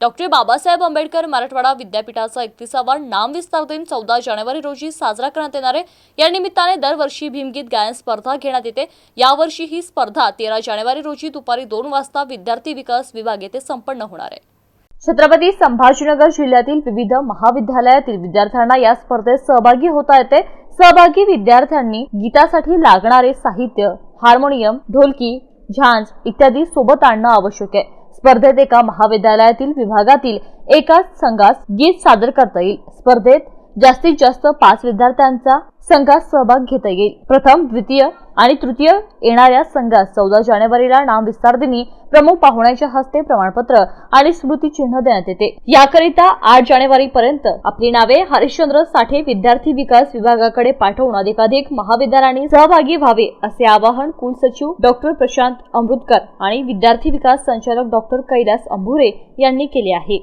Doctor Babasaheb Ambedkar Marathwada विद्यापीठाचा एकतीसावा नामविस्तार दिन चौदा जानेवारी रोजी साजरा करण्यात येणार आहे. या निमित्ताने दरवर्षी भीमगीत गायन स्पर्धा घेण्यात येते. यावर्षी ही स्पर्धा तेरा जानेवारी रोजी दुपारी दोन वाजता विद्यार्थी विकास विभाग येथे संपन्न होणार आहे. छत्रपती संभाजीनगर जिल्ह्यातील विविध महाविद्यालयातील विद्यार्थ्यांना या स्पर्धेत सहभागी होता येते. सहभागी विद्यार्थ्यांनी गीतासाठी लागणारे साहित्य हार्मोनियम ढोलकी झांज इत्यादी सोबत आणणं आवश्यक आहे. स्पर्धेत एका महाविद्यालयातील विभागातील एकाच संघास गीत सादर करता येईल. स्पर्धेत जास्तीत जास्त पाच विद्यार्थ्यांचा संघात सहभाग घेता येईल. प्रथम द्वितीय आणि तृतीय येणाऱ्या संघास चौदा जानेवारीला नाम विस्तार दिनी प्रमुख पाहुण्याच्या हस्ते प्रमाणपत्र आणि स्मृतीचिन्ह देण्यात येते. याकरिता आठ जानेवारी पर्यंत आपली नावे हरिश्चंद्र साठे विद्यार्थी विकास विभागाकडे पाठवून अधिकाधिक महाविद्यालयांनी सहभागी व्हावे असे आवाहन कुलसचिव डॉक्टर प्रशांत अमृतकर आणि विद्यार्थी विकास संचालक डॉक्टर कैलास अंभुरे यांनी केले आहे.